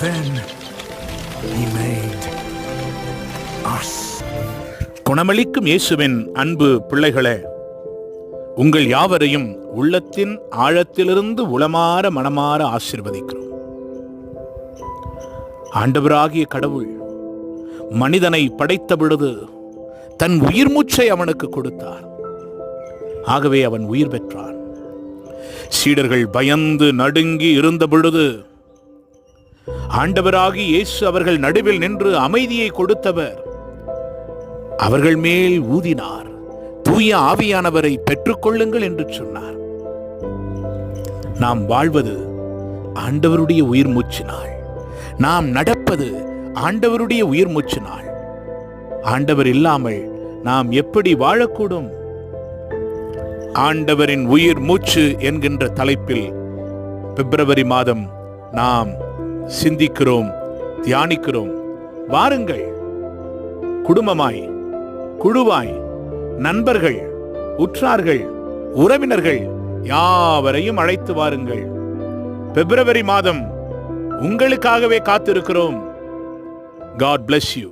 then he made us. குணமளிக்கும் இயேசுவின் அன்பு பிள்ளைகளே உங்கள் யாவரையும் உள்ளத்தின் ஆழத்திலிருந்து உளமாற மனமாற ஆசிர்வதிக்கிறோம். ஆண்டவராகிய கடவுள் மனிதனை படைத்த பொழுது தன் உயிர் மூச்சை அவனுக்கு கொடுத்தார். ஆகவே அவன் உயிர் பெற்றான். சீடர்கள் பயந்து நடுங்கி இருந்த பொழுது ஆண்டவராகி இயேசு அவர்கள் நடுவில் நின்று அமைதியை கொடுத்தவர். அவர்கள் மேல் ஊதினார். தூய ஆவியானவரை பெற்றுக்கொள்ளுங்கள் என்று சொன்னார். நாம் வாழ்வது ஆண்டவருடைய உயிர் மூச்சு நாள். நாம் நடப்பது ஆண்டவருடைய உயிர் மூச்சு நாள். ஆண்டவர் இல்லாமல் நாம் எப்படி வாழக்கூடும்? ஆண்டவரின் உயிர் மூச்சு என்கின்ற தலைப்பில் பிப்ரவரி மாதம் நாம் சிந்திக்கிறோம் தியானிக்கிறோம். வாருங்கள். குடும்பமாய் குழுவாய் நண்பர்கள் உற்றார்கள் உறவினர்கள் யாவரையும் அழைத்து வாருங்கள். பிப்ரவரி மாதம் உங்களுக்காகவே காத்திருக்கிறோம். God bless you